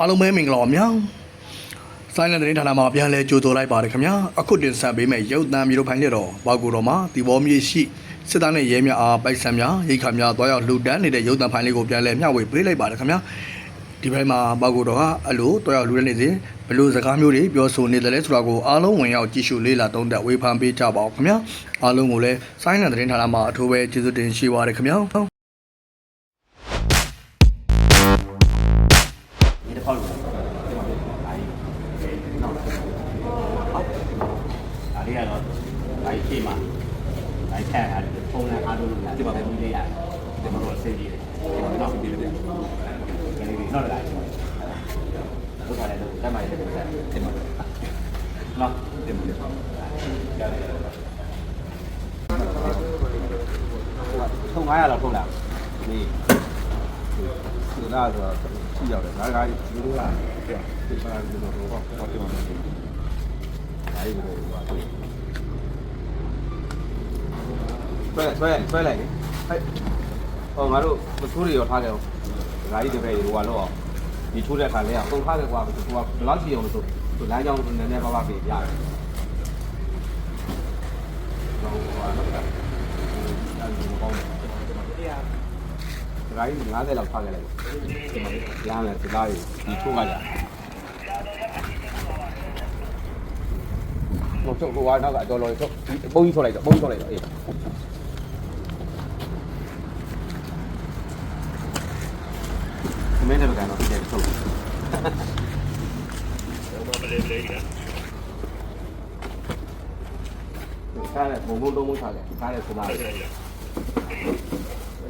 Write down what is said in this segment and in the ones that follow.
အားလုံးပဲမင်္ဂလာပါဗျာဆိုင်းလန်သတင်းဌာနမှာပြန်လဲကြိုဆိုလိုက်ပါတယ်ခင်ဗျာအခုတင်ဆက်ပေးမယ့်ရုပ်သံမျိုးတို့ဖိုင်လက်တော်ဘောက်ကူတော်မှာဒီဘောမြေရှိစစ်သားနဲ့ရဲများအားပိုက်ဆံများရိတ်ခါများတွားရောက်လှူဒန်းနေတဲ့ရုပ်သံဖိုင်လေးကိုပြန်လဲမျှဝေပေးလိုက်ပါတယ်ခင်ဗျာဒီဘက်မှာဘောက်ကူတော်ကအလိုတွားရောက်လှူဒန်းနေစဉ်ဘယ်လိုစကားမျိုးတွေပြောဆိုနေတယ်လဲဆိုတာကိုအားလုံးဝင်ရောက်ကြည့်ရှုလေ့လာသုံးသပ်ဝေဖန်ပေးကြပါဦးခင်ဗျာအားလုံးကိုလည်းဆိုင်းလန်သတင်းဌာနမှာအထူးပဲကျေးဇူးတင်ရှိပါတယ်ခင်ဗျာ တစ်ခေါက်လို့ဒီမှာဒါကြီးနောက်လာဟုတ်ဒါလေးကတော့ဒါကြီးရှေ့မှာဒါကြီးဖက်ရတယ်ဖုန်းနဲ့အားလုံးလို့ရတယ်ဒီမှာပဲပြီးလေးရတယ်ဒီမှာတော့စိတ်ကြီးတယ်ဒီမှာတော့ပြီးလေးတယ်ဒီလေးနောက်လာတယ်ဘုရားလည်းလက်မရတဲ့ပုံစံဒီမှာနော်ဒီမှာထုံ900လောက်ထုံလာဒီဒီလားဆိုတော့ ရှိရတယ်ဒါကဒီလိုလားဒီပါဒီလိုတော့ဟောပြောနေတယ်ဒါကြီးကိုဟောဆွဲဆွဲဆွဲလိုက်ဟဲ့ဟောငါတို့မချိုးတွေရောထားခဲ့အောင်ဒါကြီးတပည့်တွေဟိုကတော့ဒီချိုးတဲ့ခါလဲအောင်ထားခဲ့ကွာသူကဘယ်လောက်ရှိအောင်လို့ဆိုသူလမ်းကြောင်းနည်းနည်းပါးပါးပြေးရတယ်တော့ဟောတော့ဒါဒီလိုပေါ့ ဒါကြီး90လောက်ထားခဲ့လိုက်ရမ်းတယ်ဒီလားဒီထိုးကကြဟိုထုတ်ဟိုကတော့အတော်တော်ထုတ်ဒီပုံကြီးထုတ်လိုက်တော့ပုံကြီးထုတ်လိုက်တော့အေးမင်းလည်းကတော့ဒီထုတ်စားတယ်ဘုံဘုံတုံးဘုံစားတယ်စားတယ်ဆိုတာငါဘုံပါတော့လားဘုံဘုံစားတယ်စားတယ်ဒါဒီတော့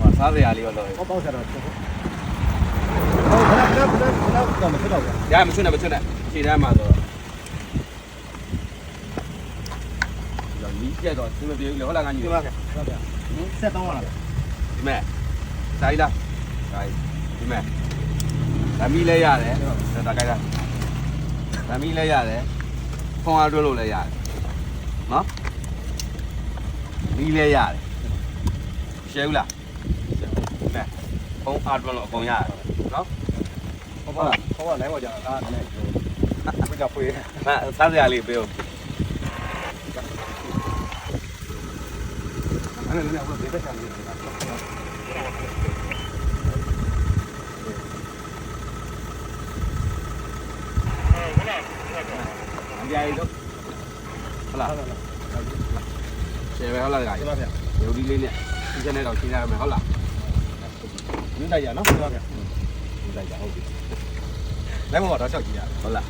လာလေးပါဒီမှာဒီမှာဒီမှာဒီဟောဒီလာဒီဘုံဘုံလာဒီမှာကျမရောသူ့တယ်ဟုတ်လားဒီမှာပြနိုင်ပါတော့တော့တယ်ဒူလာလေးကြည့်အောင်ဟောစားစရာလေးရောလို့ဟောပေါ့ဆရာတော့ဟုတ်ခဏခဏခဏတော့မဖြစ်တော့ဘူးရမချွတ်နဲ့မချွတ်နဲ့ခြေတန်းမှာဆိုတော့ဒီကျက်တော့သူမပြေဘူးလေဟုတ်လားငါညီဒီမှာဟုတ်ကဲ့ဆက်တော့လာတယ်ဒီမဲ့စာရီလားစာရီဒီမဲ့ဓမီလဲရတယ်ဒါကြိုက်လားဓမီလဲရတယ်ဖုံအားတွဲလို့လဲရတယ်နော်မီလဲရတယ်ရှဲဘူးလားဒီမဲ့ ဖုံအားတွဲလို့အကုန်ရတယ်နော်ဟောပါဟောပါနိုင်ပါကြတာဒါနဲ့ဘယ်ကဖွေးမစားစရာလေးပေးဦးအဲ့ဒါလည်းအခုဒီဘက်ကနေတယ်အကြိုက်တော့ဟုတ်လားရှယ်ပဲဟုတ်လားကြိုက်ဒီမှာဗျာရုပ်ဒီလေးနဲ့ဒီချက်နဲ့တော့ရှင်းရမယ်ဟုတ်လား ညွှန်တိုက်ရနော်ဒီမှာဗျာဒီလိုက်ကြဟုတ်ပြီနိုင်ပါတော့ချက်ကြည့်ရဟုတ်လား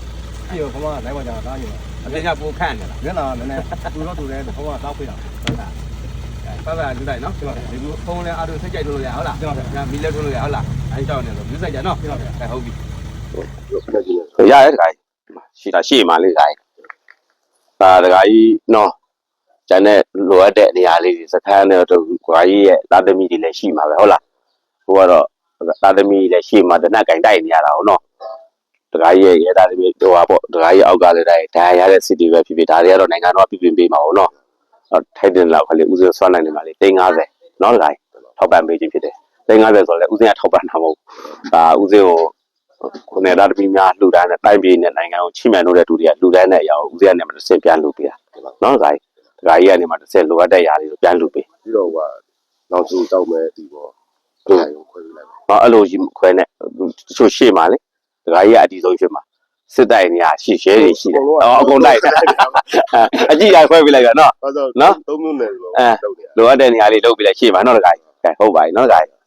ပြီးတော့ဘမနိုင်ပါကြတာညမှာအပြင်ကပိုခန့်နေလားမျက်နှာနည်းနည်းသူတော့သူလည်းဘမတောက်ခွေးတာဟုတ်လားပတ်ပတ်လူလိုက်နော်ဒီလိုဖုန်းနဲ့အားတို့စိတ်ကြိုက်လို့ရဟုတ်လားဒီမှာဗျာညမီလက်ထွန်းလို့ရဟုတ်လားအဲကြောက်နေလို့မြူးဆိုင်ကြနော်ဒီမှာဗျာအဲဟုတ်ပြီရတယ်တခါကြီးရှိတာရှိမှလေးတခါကြီးဒါတခါကြီးနော်ကျန်တဲ့လိုအပ်တဲ့နေရာလေးတွေစခန်းနဲ့တော့ခွာကြီးရဲ့သာသမီတွေလည်းရှိမှာပဲဟုတ်လား ဟိုကတော့သာသမီလည်းရှိမှာတနက်ကင်တိုက်နေရတာဟုတ်နော်တခါကြီးရဲ့ရဲသာသမီဟိုပါပေါ့တခါကြီးအောက်ကလည်းတိုင်းဒါရတဲ့ city ပဲဖြစ်ဖြစ်ဒါတွေကတော့နိုင်ငံတော်ပြည်ပြင်ပေးမှာဟုတ်နော်ထိုက်တဲ့လောက်ခလေးဦးစင်းဆွမ်းနိုင်နေမှာလေ350နော်တခါကြီးထောက်ပံ့ပေးခြင်းဖြစ်တယ်350ဆိုတော့လည်းဦးစင်းကထောက်ပံ့တာမဟုတ်ဘူးဒါဦးစင်းကိုကိုယ်နဲ့ဒါတပီများလှူဒန်းတဲ့တိုင်းပြည်နဲ့နိုင်ငံကိုချိမှန်လို့တဲ့သူတွေကလှူဒန်းတဲ့အရာကိုဦးဇင်းကနေမှတစ်ဆင့်ပြန်လှူပေးတာနော်ဒါကြီးဒါကြီးကနေမှတစ်ဆင့်လိုအပ်တဲ့အရာလေးကိုပြန်လှူပေးပြီးတော့ဟိုကနောက်ဆုံးတောက်မဲ့ဒီပေါ့ခိုင်ကို ခွဲပေးလိုက်ပါဟောအဲ့လိုကြီးခွဲနဲ့တချို့ရှေ့မှာလေဒါကြီးကအတီဆုံးရှေ့မှာစစ်တိုင်နေရရှေ့ရှဲတွေရှိတယ်ဟောအကုန်လိုက်အကြည့်ရခွဲပေးလိုက်ရနော်အဲဆိုနော်သုံးမျိုးနဲ့လို့အဲလုပ်နေရလိုအပ်တဲ့နေရာလေးလုပ်ပေးလိုက်ရှေ့မှာနော်ဒါကြီးကဲဟုတ်ပါပြီနော်ဒါကြီးကဲ